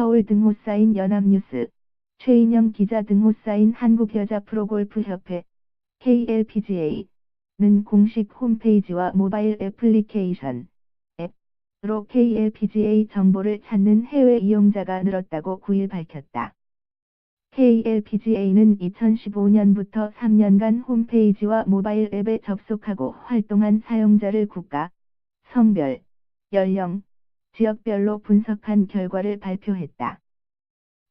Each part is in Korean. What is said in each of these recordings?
서울 등호 사인 연합뉴스, 최인영 기자 등호 사인 한국여자 프로골프협회, KLPGA는 공식 홈페이지와 모바일 애플리케이션, 앱으로 KLPGA 정보를 찾는 해외 이용자가 늘었다고 9일 밝혔다. KLPGA는 2015년부터 3년간 홈페이지와 모바일 앱에 접속하고 활동한 사용자를 국가, 성별, 연령, 지역별로 분석한 결과를 발표했다.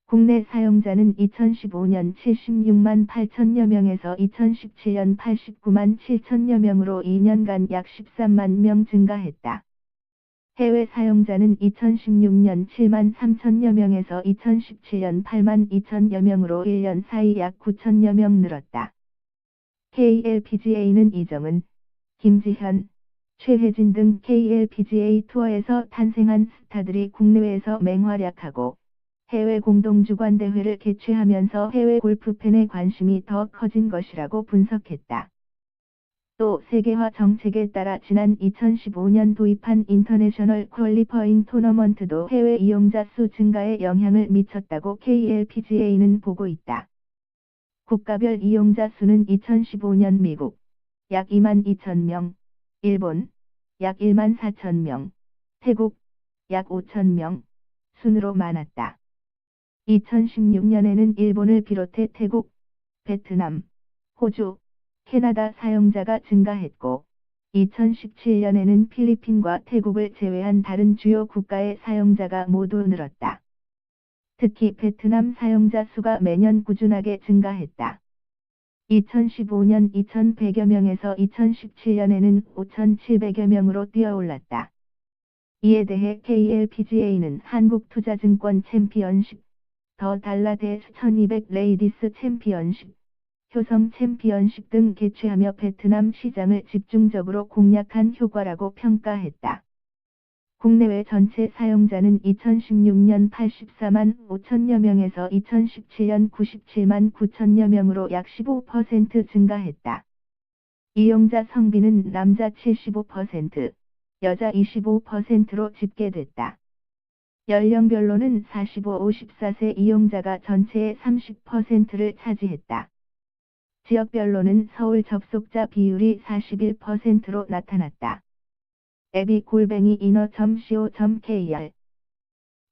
국내 사용자는 2015년 76만 8천여 명에서 2017년 89만 7천여 명으로 2년간 약 13만 명 증가했다. 해외 사용자는 2016년 7만 3천여 명에서 2017년 8만 2천여 명으로 1년 사이 약 9천여 명 늘었다. KLPGA는 이정은, 김지현, 최혜진 등 KLPGA 투어에서 탄생한 스타들이 국내외에서 맹활약하고 해외 공동주관 대회를 개최하면서 해외 골프 팬의 관심이 더 커진 것이라고 분석했다. 또 세계화 정책에 따라 지난 2015년 도입한 인터내셔널 퀄리퍼잉 토너먼트도 해외 이용자 수 증가에 영향을 미쳤다고 KLPGA는 보고 있다. 국가별 이용자 수는 2015년 미국 약 2만 2천 명, 일본 약 1만 4천 명, 태국 약 5천 명 순으로 많았다. 2016년에는 일본을 비롯해 태국, 베트남, 호주, 캐나다 사용자가 증가했고 2017년에는 필리핀과 태국을 제외한 다른 주요 국가의 사용자가 모두 늘었다. 특히 베트남 사용자 수가 매년 꾸준하게 증가했다. 2015년 2100여 명에서 2017년에는 5700여 명으로 뛰어올랐다. 이에 대해 KLPGA는 한국투자증권 챔피언십, 더 달라데스 1200 레이디스 챔피언십, 효성 챔피언십 등 개최하며 베트남 시장을 집중적으로 공략한 효과라고 평가했다. 국내외 전체 사용자는 2016년 84만 5천여 명에서 2017년 97만 9천여 명으로 약 15% 증가했다. 이용자 성비는 남자 75%, 여자 25%로 집계됐다. 연령별로는 45-54세 이용자가 전체의 30%를 차지했다. 지역별로는 서울 접속자 비율이 41%로 나타났다. 앱이 골뱅이 인어.co.kr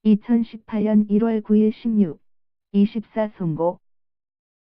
2018년 1월 9일 16, 24 송고